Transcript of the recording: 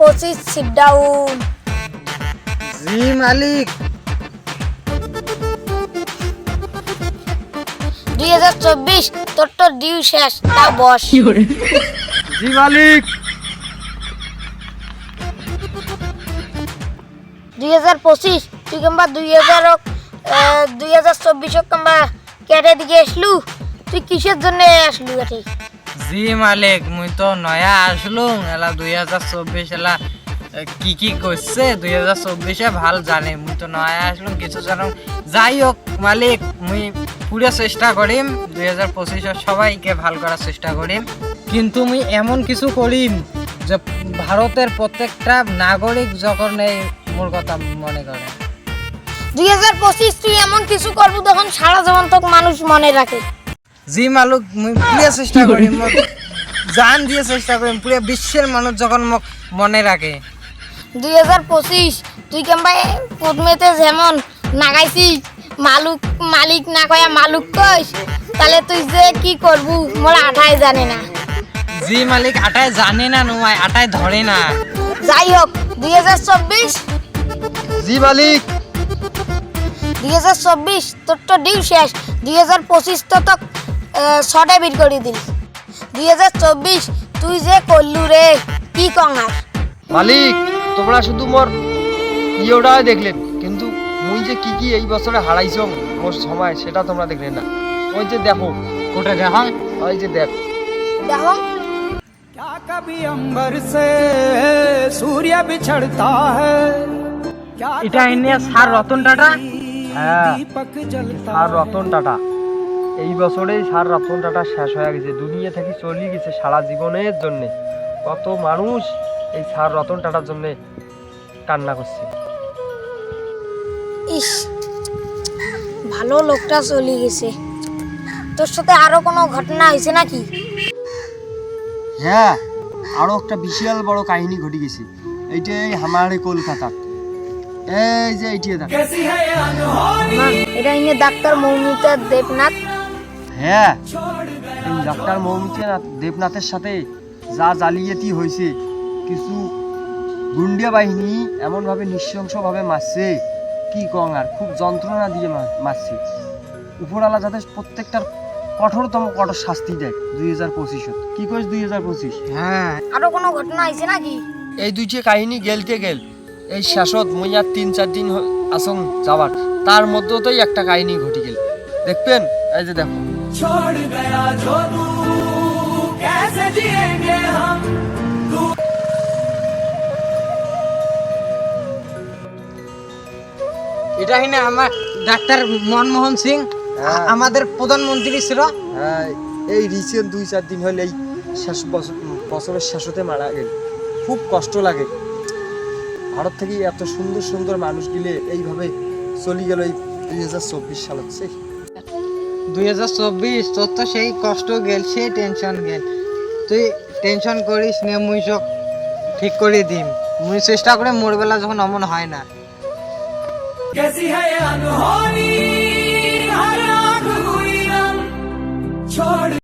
পঁচিশ sit down জি মালিক। দুই হাজার চব্বিশ তোর তো ডিউ শেষ তা বস। জি মালিক। দুই হাজার পঁচিশ তুই কিংবা দুই হাজার দুই হাজার চব্বিশ কিংবা কেটে দিকে আসলু তুই কিসের জন্য আসলু এটি? জি মালিক, মুই তো নয়া আসলুম এলা দুই হাজার চব্বিশ এলা কি কি করছে দুই হাজার চব্বিশে ভালো জানে, মুই তো নয়া আসলুম কিছু জানো। যাই হোক মালিক, মুই পুরো চেষ্টা করিম, দুই হাজার পঁচিশে সবাইকে ভালো করার চেষ্টা করিম। কিন্তু মুই এমন কিছু করিম, যে ভারতের প্রত্যেকটা নাগরিক যখন এই মোর কথা মনে করে। দুই হাজার পঁচিশ তুই এমন কিছু করব তখন সারা জীবন তোকে মানুষ মনে রাখে। জি মালুক মুই পুরো চেষ্টা করি মোক জান দিয়ে চেষ্টা করিম পুরো বিশ্বের মানুষ যখন মোক মনে রাখে। দুই হাজার পঁচিশ তুই কিংবা প্রথমেতে যেমন নাগাইছিস মালুক মালিক না কয়া মালুক কইস তাহলে তুই যে কি করবু মোর আঠাই জানে না। জি মালিক আটায় জানে না নোমায় আটায় ধরে না। যাই হোক দুই হাজার চব্বিশ। জি মালিক। দুই হাজার চব্বিশ তোর তো ডিউ শেষ। দুই হাজার পঁচিশ তো তোক ছটে বিট করে দিল দুই হাজার চব্বিশ তুই যে করলু রে কি কং আর মালিক তোমরা শুধু মোর ইয়েটাই দেখলেন কিন্তু মুই যে কি কি এই বছরে হারাইছ মোর সময় সেটা তোমরা দেখলেন না ওই যে দেখো কোটা দেখো ওই যে দেখ দেখো क्या कभी अंबर से सूर्य बिछड़ता है क्या এটা এনে সার রতন টাটা হ্যাঁ दीपक जलता সার রতন টাটা এই বছরেই সার রতন টাটা শেষ হয়ে গেছে। দুনিয়া থেকে চলিয়ে গেছে সারা জীবনের জন্যে। কত মানুষ এই সার রতন টাটার জন্যে কান্না করছে। ইস ভালো লোকটা চলে গেছে। তোর সাথে আরও কোনো ঘটনা হয়েছে নাকি? হ্যাঁ আরও একটা বিশাল বড় কাহিনী ঘটে গেছে। এইটাই আমার কলকাতা। এই যে এইটা এটা ইয়ে ডাক্তার মৌমিতা দেবনাথ। হ্যাঁ এই ডাক্তার মৌমিতা দেবনাথের সাথে যা জালিয়াতি হয়েছে কিছু গুন্ডিয়া বাহিনী এমনভাবে নৃশংসভাবে মারছে কি কং আর খুব যন্ত্রণা দিয়ে মা- মারছে। উপরওয়ালা যাতে প্রত্যেকটার কঠোরতম কঠোর শাস্তি দেয় দুই হাজার পঁচিশত। কি করিস দুই হাজার পঁচিশ? হ্যাঁ। আরও কোনো ঘটনা হয়েছে নাকি? এই দুইটি কাহিনী গেলতে গেল এই শেষত মই আর তিন চার দিন হ- আসং যাবার তার মধ্যতেই একটা কাহিনী ঘটি গেল। দেখবেন? এই যে দেখো। छोड़ गया जो तू कैसे जिएंगे हम এটা হিনে আমার ডাক্তার মনমোহন সিং হ্যাঁ। আমাদের প্রধানমন্ত্রী ছিল হ্যাঁ এই রিসেন্ট দুই চার দিন হলে এই শেষ বছর বছরের শেষতে মারা গেল খুব কষ্ট লাগে ভারত থেকে এত সুন্দর সুন্দর মানুষ গিলে এইভাবে চলে গেল এই দুই হাজার চব্বিশ সাল হচ্ছে দুই হাজার চব্বিশ, তোর তো সেই কষ্ট গেল সেই টেনশন গেল। তুই টেনশন করিস নে, মুই সব ঠিক করে দিম। মুই চেষ্টা করে মোর বেলা যখন অমন হয় না।